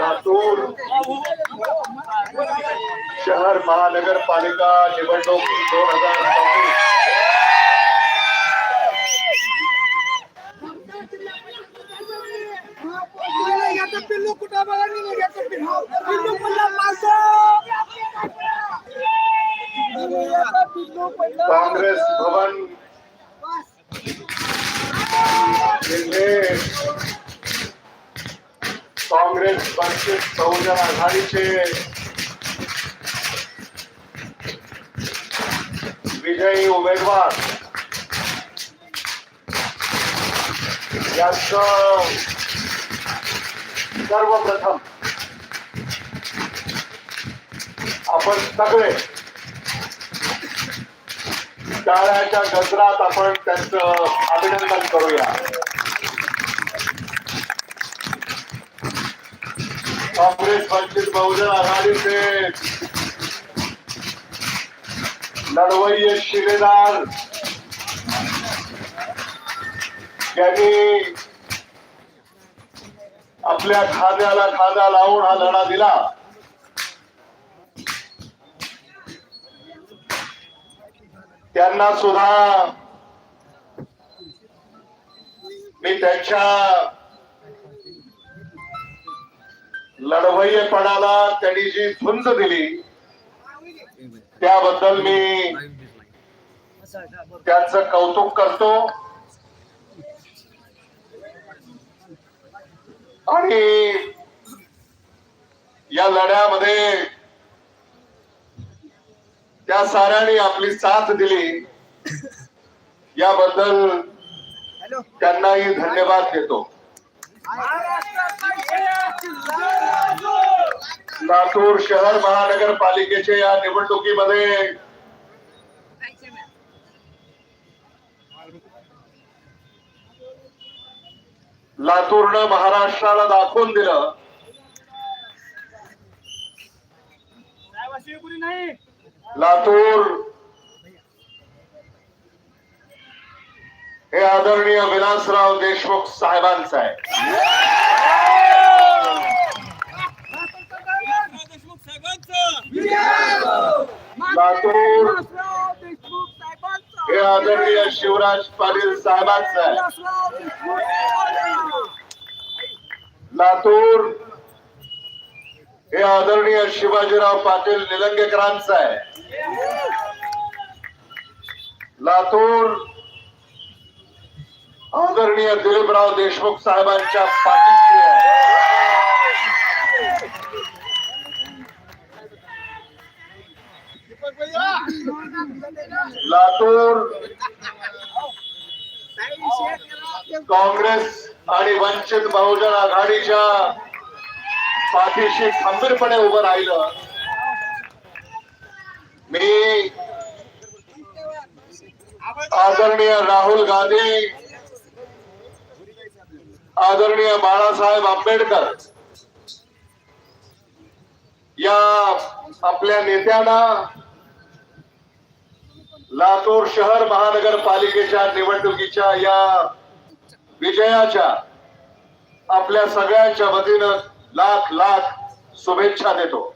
लातूर शहर महानगरपालिका निवडणूक दोन हजार काँग्रेस भवन। काँग्रेस वंचित बहुजन आघाडीचे विजयी उमेदवार सर्वप्रथम आपण सगळे टाळ्याच्या गजरात आपण त्यांचं अभिनंदन करूया. काँग्रेस वंचित बहुजन आघाडीचे लढवय्य शिलेदार यांनी आपल्या खाद्याला खादा लावून हा लढा दिला. त्यांना सुद्धा मी त्यांच्या लढवय्यपणाला त्यांनी जी झुंज दिली त्याबद्दल मी त्यांचं कौतुक करतो. आणि या लढ्यामध्ये त्या साऱ्यांनी आपली साथ दिली. याबद्दल त्यांनाही धन्यवाद देतो. लातूर शहर महानगरपालिकेच्या या निवडणुकीमध्ये लातूरनं महाराष्ट्राला दाखवून दिलं. लातूर। हे आदरणीय विलासराव देशमुख साहेबांचं आहे लातूर। हे आदरणीय शिवराज पाटील साहेबांचं आहे. लातूर। हे आदरणीय शिवाजीराव पाटील निलंगेकरांचं आहे लातूर. आदरणीय दिलीपराव देशमुख साहेबांच्या पाठीशी आहे. लातूर. काँग्रेस आणि वंचित बहुजन आघाडीच्या पाठीशी खंबीरपणे उभं राहिलं. मी आदरणीय राहुल गांधी आदरणीय बाळासाहेब आंबेडकर या आपल्या नेत्यांना लातूर शहर महानगरपालिकेच्या निवडणुकीच्या या विजयाच्या आपल्या सगळ्यांच्या वतीनं लाख लाख शुभेच्छा देतो.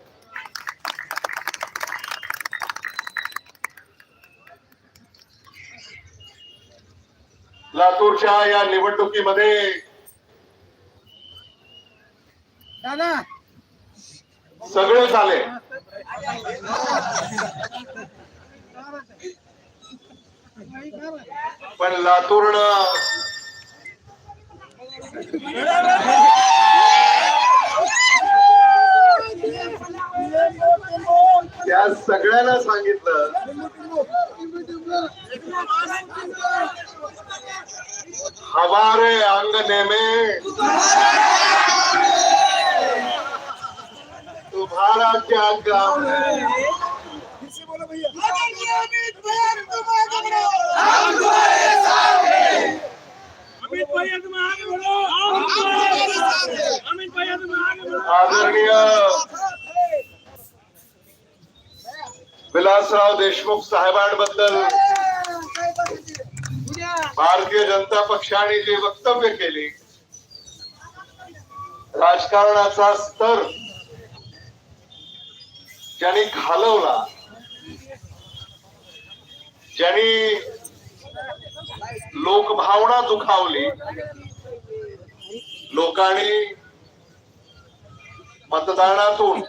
लातूरच्या या निवडणुकीमध्ये दादा. सगळेच आले पण लातूरनं त्या सगळ्यांना सांगितलं. हमारे अंगने में तुम्हारा क्या काम है अमित देशमुख साहेबांबद्दल भारतीय जनता पक्षाने जे वक्तव्य केले राजकारणाचा स्तर ज्यांनी घालवला ज्यांनी लोकभावना दुखावली लोकांनी मतदानातून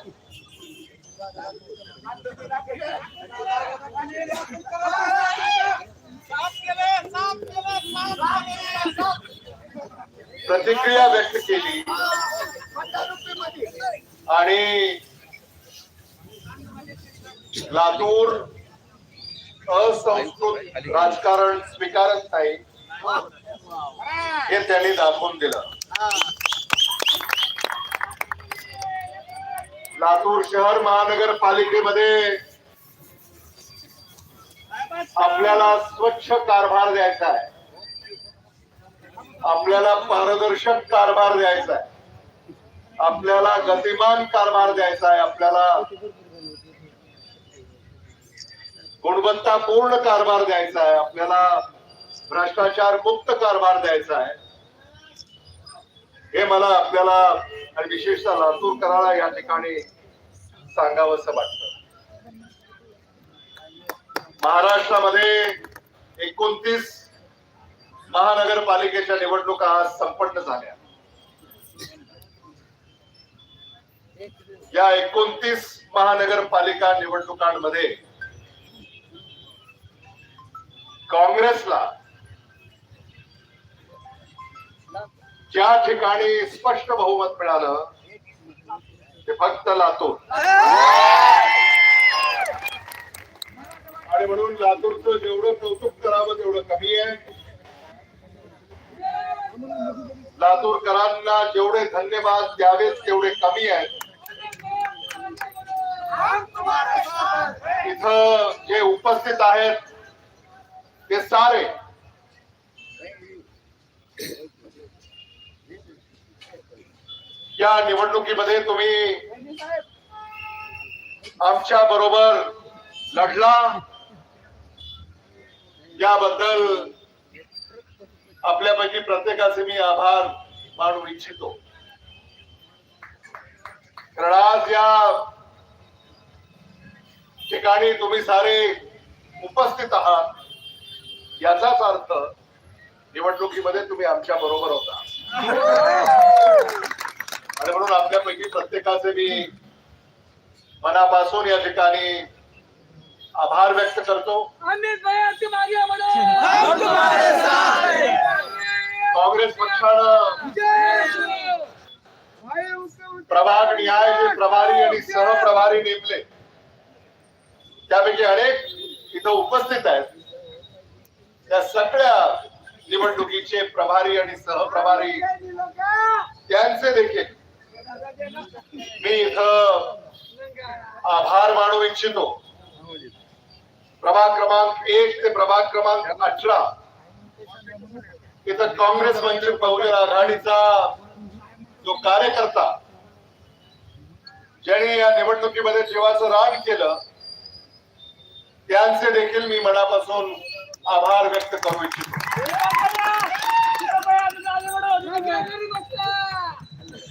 प्रतिक्रिया व्यक्त केली. आणि लातूर असंस्कृत राजकारण स्वीकारत नाही हे त्यांनी दाखवून दिलं. लातूर शहर महानगरपालिकेमध्ये आपल्याला स्वच्छ कारभार द्यायचा आहे. आपल्याला पारदर्शक कारभार द्यायचा आहे. आपल्याला गतिमान कारभार द्यायचा आहे आपल्याला. गुणवत्तापूर्ण कारभार द्यायचा आहे आपल्याला. भ्रष्टाचार मुक्त कारभार द्यायचा आहे. हे मला आपल्याला आणि विशेषतः लातूरकराला या ठिकाणी सांगावंसं वाटतं. महाराष्ट्रामध्ये एकोणतीस महानगरपालिकेच्या निवडणुका आज संपन्न झाल्या. या एकोणतीस महानगरपालिका निवडणुकांमध्ये काँग्रेसला ज्या ठिकाणी स्पष्ट बहुमत मिळालं ते फक्त लातूर. आणि म्हणून लातूरचं जेवढं कौतुक करावं तेवढं कमी आहे. लातूरकरांना जेवढे धन्यवाद द्यावेत तेवढे कमी आहेत. इथं जे उपस्थित आहेत ते सारे या निवडणुकीमध्ये तुम्ही आमच्या बरोबर लढला. याबद्दल आपल्यापैकी प्रत्येकाचे मी आभार मानू इच्छितो. कारण आज या ठिकाणी तुम्ही सारे उपस्थित आहात. याचाच अर्थ निवडणुकीमध्ये तुम्ही आमच्या बरोबर होता. आणि म्हणून आपल्यापैकी प्रत्येकाचे मी मनापासून या ठिकाणी आभार व्यक्त करतो हैं काँग्रेस पक्षानं प्रभाग न्याय जे प्रभारी आणि सहप्रभारी नेमले त्यापैकी अनेक इथं उपस्थित आहेत त्या सगळ्या निवडणुकीचे प्रभारी आणि सहप्रभारी त्यांचे देखील मी इथं आभार मानू इच्छितो. प्रभाग क्रमांक एक ते प्रभाग क्रमांक अठरा. इथं काँग्रेस वंचित बहुजन आघाडीचा जो कार्यकर्ता ज्याने या निवडणुकीमध्ये जीवाचं रान केलं त्यांचे देखील मी मनापासून आभार व्यक्त करू इच्छितो.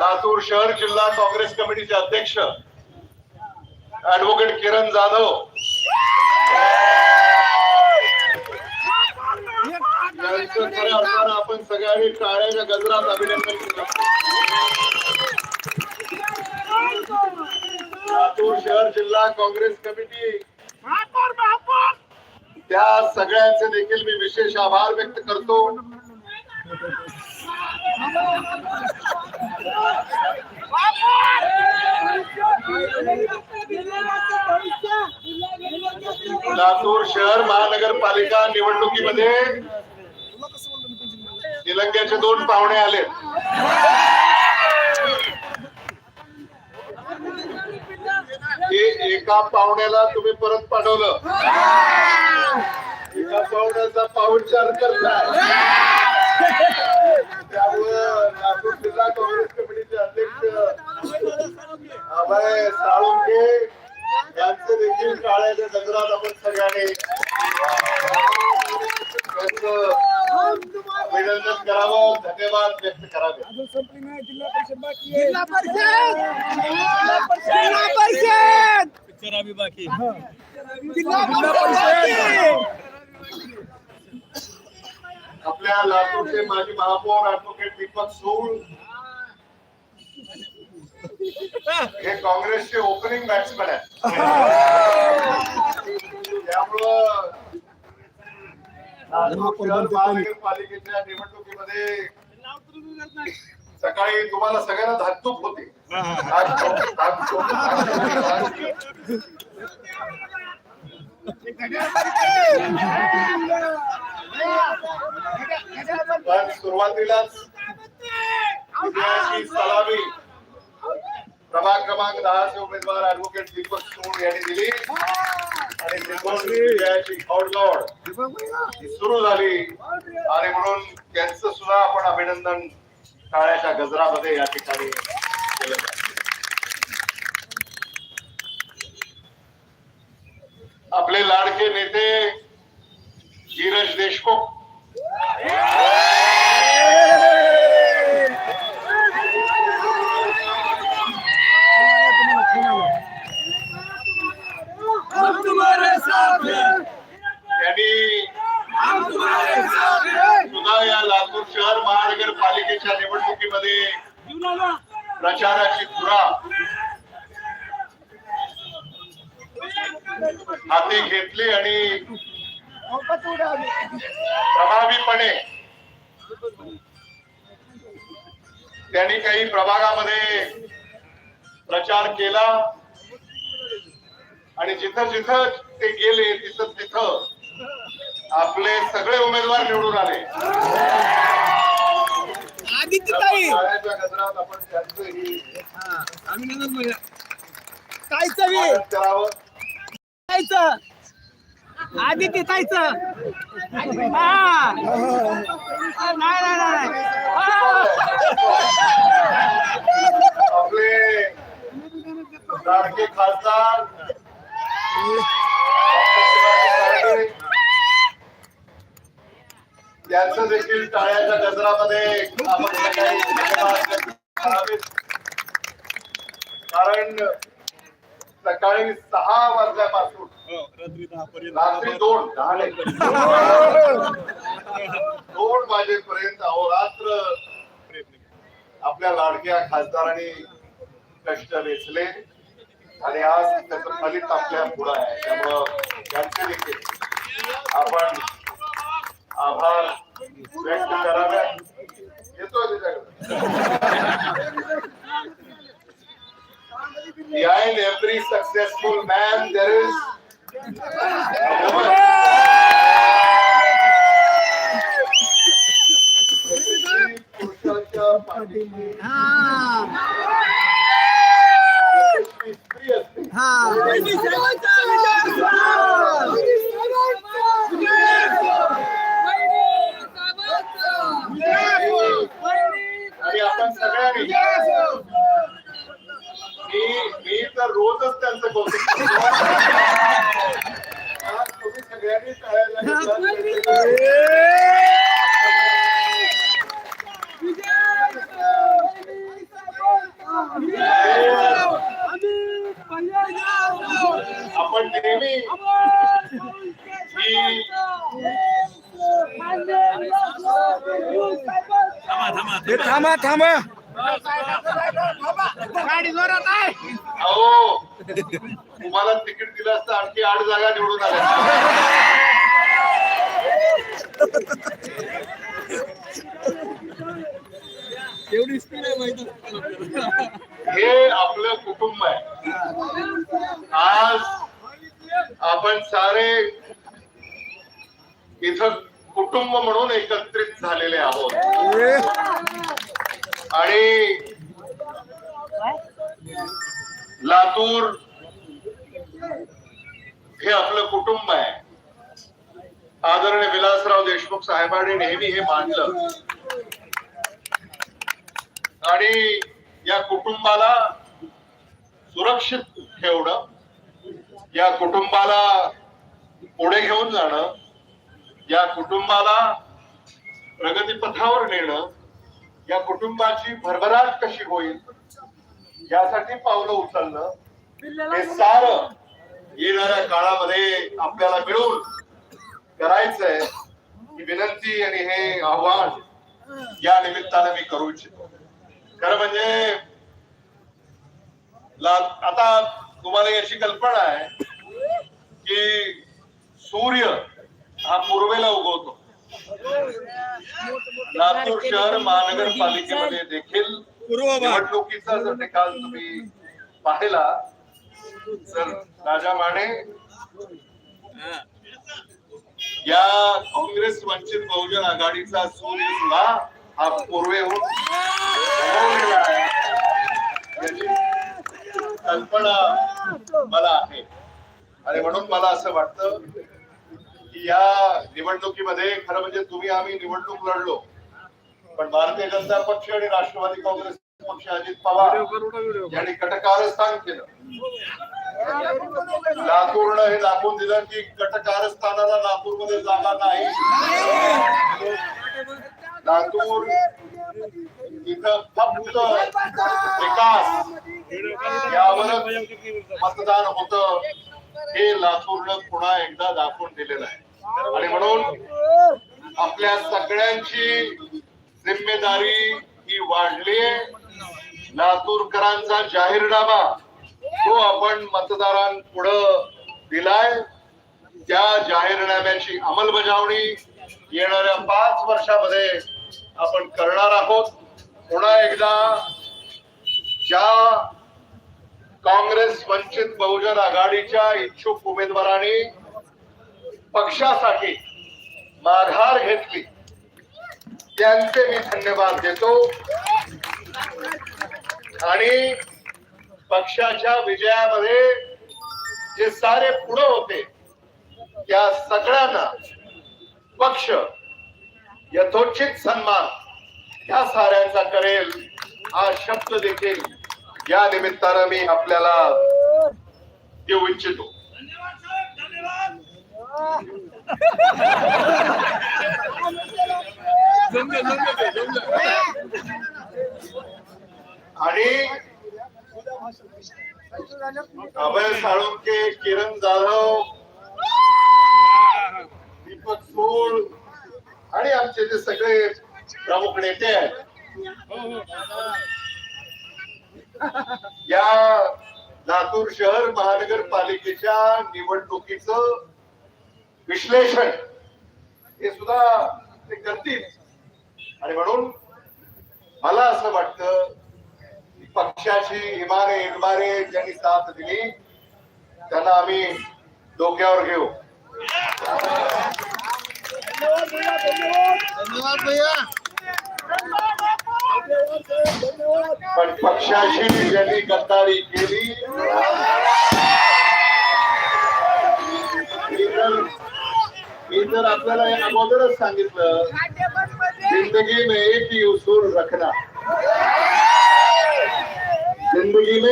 लातूर शहर जिल्हा काँग्रेस कमिटीचे अध्यक्ष ऍडव्होकेट किरण जाधव. आपण सगळ्यांनी टाळ्याच्या गजरात अभिनंदन केलं. लातूर शहर जिल्हा काँग्रेस कमिटी. त्या सगळ्यांचे देखील मी विशेष आभार व्यक्त करतो. लातूर शहर महानगरपालिका निवडणुकीमध्ये निलंग्याचे दोन पाहुणे आले. एका पाहुण्याला तुम्ही परत पाठवलं. एका पाहुण्याचा पाहुणचार करताय. त्यामुळं लातूर जिल्हा काँग्रेस कमिटीचे अध्यक्ष अभय साळुंके यांचे देखील टाळ्याच्या गजरात आपण सगळ्यांनी अभिनंदन करावं धन्यवाद व्यक्त करावे जिल्हा परिषद बाकी. जिल्हा परिषद जिल्हा परिषद पिक्चर अभी बाकी जिल्हा परिषद आपल्या लातूरचे माजी महापौर ऍडव्होकेट दीपक सूळ. हे काँग्रेसचे ओपनिंग बॅट्समॅन आहेत. त्यामुळं लातूर महानगरपालिकेच्या निवडणुकीमध्ये सकाळी तुम्हाला सगळ्यांना धाकतूक होती. धाकधूक, पण सुरुवातीलाच सलामी प्रभाग क्रमांक दहाचे उमेदवार ऍडव्होकेट दीपक सूळ यांनी दिली. आणि विजयाची घौडदौड सुरू झाली. आणि म्हणून त्यांचं सुद्धा आपण अभिनंदन टाळ्याच्या गजरामध्ये या ठिकाणी केलं आपले लाडके नेते Giras de Escoco. केला आणि जिथं जिथं ते गेले तिथं तिथं आपले सगळे उमेदवार निवडून आले. गजरात आपण त्यांचंही स्वागत करावं. आदित्य ताईचं हा! नाही. आपले लाडके खासदार यांचं देखील टाळ्याच्या गजरामध्ये. कारण सकाळी सहा वाजल्यापासून रात्री पर्यंत रात्री दोन. दोन वाजेपर्यंत अहोरात्र आपल्या लाडक्या खासदारांनी कष्ट वेचले आणि आज त्याचं फलित आपल्या पुढे आहे. त्यामुळं त्यांचे देखील आपण आभार व्यक्त करावे. येतोय Behind every successful man, there is a woman. पाठीशी स्त्री असते आणि आपण सगळ्यांनी मी मी तर रोजच त्यांचं कौतुक करतो. आज तुम्ही सगळ्यांनी टाळ्या आपण नेहमी ही थांबा थांबा गाडी जोरात आहे अहो तुम्हाला तिकीट दिलं असतं आणखी आठ जागा निवडून आल्या एवढी स्पीड आहे माहिती. हे आपलं कुटुंब आहे. आज आपण सारे इथं कुटुंब म्हणून एकत्रित झालेले आहोत. आणि लातूर हे आपलं कुटुंब आहे. आदरणीय विलासराव देशमुख साहेबांनी नेहमी हे मानलं. आणि या कुटुंबाला सुरक्षित ठेवणं या कुटुंबाला पुढे घेऊन जाणं या कुटुंबाला प्रगतीपथावर नेणं या कुटुंबाची भरभराट कशी होईल यासाठी पावलं उचलणं हे सारं येणाऱ्या काळामध्ये आपल्याला मिळून करायचंय ही विनंती आणि हे आव्हान या निमित्ताने मी करू इच्छितो. खरं म्हणजे आता तुम्हाला याची कल्पना आहे की सूर्य हा पूर्वेला उगवतो. लातूर शहर महानगरपालिकेमध्ये देखील निवडणुकीचा जर निकाल तुम्ही पाहिला सर राजा माने. या काँग्रेस वंचित बहुजन आघाडीचा सूर्य सुद्धा हा पूर्वेहून याची कल्पना मला आहे. आणि म्हणून मला असं वाटतं की या निवडणुकीमध्ये खरं म्हणजे तुम्ही आम्ही निवडणूक लढलो. पण भारतीय जनता पक्ष आणि राष्ट्रवादी काँग्रेस अजित पवार यांनी कटकारस्थान केलं. लातूरनं हे दाखवून दिलं की कटकारस्थानाला लातूरमध्ये जागा नाही. लातूर इथं फक्त विकास. यावरच मतदान होत. हे लातूरनं पुन्हा एकदा दाखवून दिलेलं आहे. आणि म्हणून आपल्या सगळ्यांची जिम्मेदारी ही वाढली लातूरकरांचा जाहीरनामा तो आपण मतदारांपुढं दिलाय त्या जाहीरनाम्याची अंमलबजावणी येणाऱ्या पाच वर्षामध्ये आपण करणार आहोत. पुन्हा एकदा ज्या काँग्रेस वंचित बहुजन आघाडीच्या इच्छुक उमेदवारांनी पक्षासाठी माघार घेतली त्यांचे मी धन्यवाद देतो. आणि पक्षाच्या विजयामध्ये जे सारे पुढे होते त्या सगळ्यांना पक्ष यथोचित सन्मान या साऱ्यांचा करेल हा शब्द देखील या निमित्तानं मी आपल्याला देऊ इच्छितो धन्यवाद साहेब धन्यवाद जमलं जमलं ते, जमलं आणि अभय साळुंके किरण जाधव दीपक सूळ आणि आमचे जे सगळे प्रमुख नेते आहेत. या लातूर शहर महानगरपालिकेच्या निवडणुकीच विश्लेषण हे सुद्धा ते करतील. आणि म्हणून मला असं वाटतं की पक्षाची इमारे इमारे ज्यांनी साथ दिली त्यांना आम्ही डोक्यावर घेऊ. पण पक्षाशी ज्यांनी गद्दारी केली मी तर तर आपल्याला हे अगोदरच सांगितलं जिंदगी में एक ही उसूल रखना. ज़िंदगी में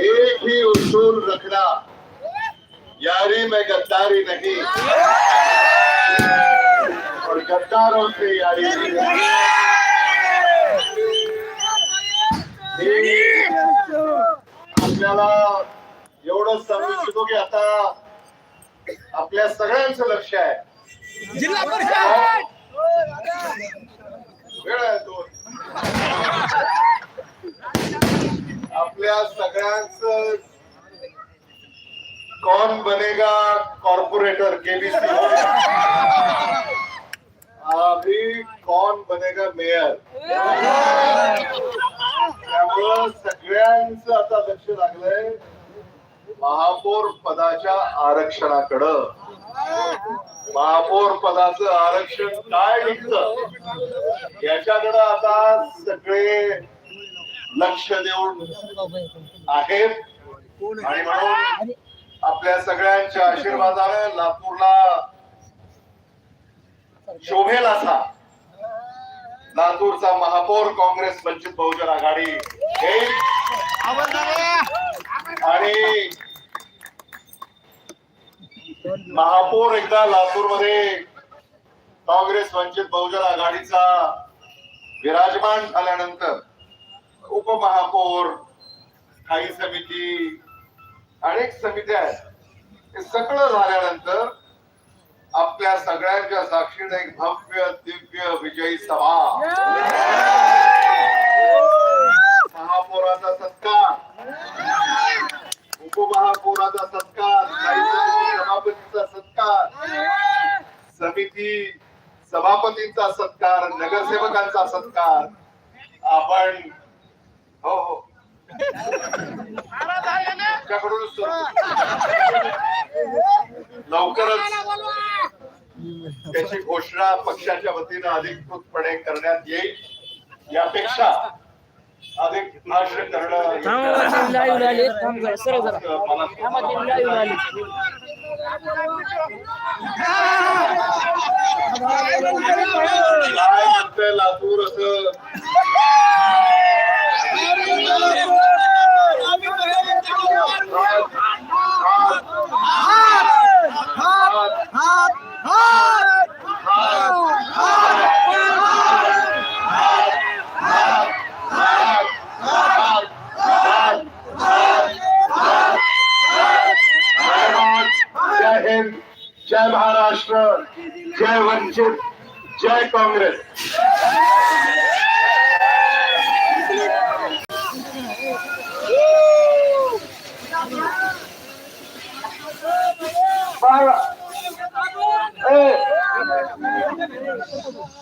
एक ही उसूल रखना यारी में गद्दारी नहीं। और गद्दारों से यारी नहीं। आपल्याला एवढंच सांगू इच्छितो की आता आपल्या सगळ्यांचं लक्ष आहे. जिल्हा परिषद! वेळ आहे दोन. आपल्या सगळ्यांच कौन बनेगा कॉर्पोरेटर केबीसी? अभी कौन बनेगा मेयर? त्यामुळं सगळ्यांचं आता लक्ष लागलंय महापौर पदाच्या आरक्षणाकडं. महापौर पदाचं आरक्षण काय निघतं? याच्याकडं आता सगळे लक्ष देऊन आहेत. आणि म्हणून आपल्या सगळ्यांच्या आशीर्वादानं लातूरला शोभेल असा लातूरचा महापौर काँग्रेस वंचित बहुजन आघाडी. येईल. आणि महापौर एकदा लातूरमध्ये काँग्रेस वंचित बहुजन आघाडीचा विराजमान झाल्यानंतर उपमहापौर स्थायी समिती अनेक समित्या आहेत. हे सगळं झाल्यानंतर आपल्या सगळ्यांच्या साक्षीने एक भव्य दिव्य विजयी सभा. महापौराचा सत्कार. उपमहापौराचा सत्कार. सभापतीचा सत्कार. समिती सभापतींचा सत्कार. नगरसेवकांचा सत्कार. आपण हो हो. तुमच्याकडूनच. लवकरच त्याची घोषणा पक्षाच्या वतीनं अधिकृतपणे करण्यात येईल यापेक्षा अधिक भाष्य करणं मला थांबा लाईव्ह आले काय म्हणतंय लातूर असं जय हिंद जय महाराष्ट्र जय जय काँग्रेस.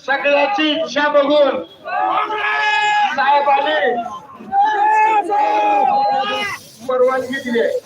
सगळ्याची इच्छा बघून साहेबांनी परवानगी दिली आहे.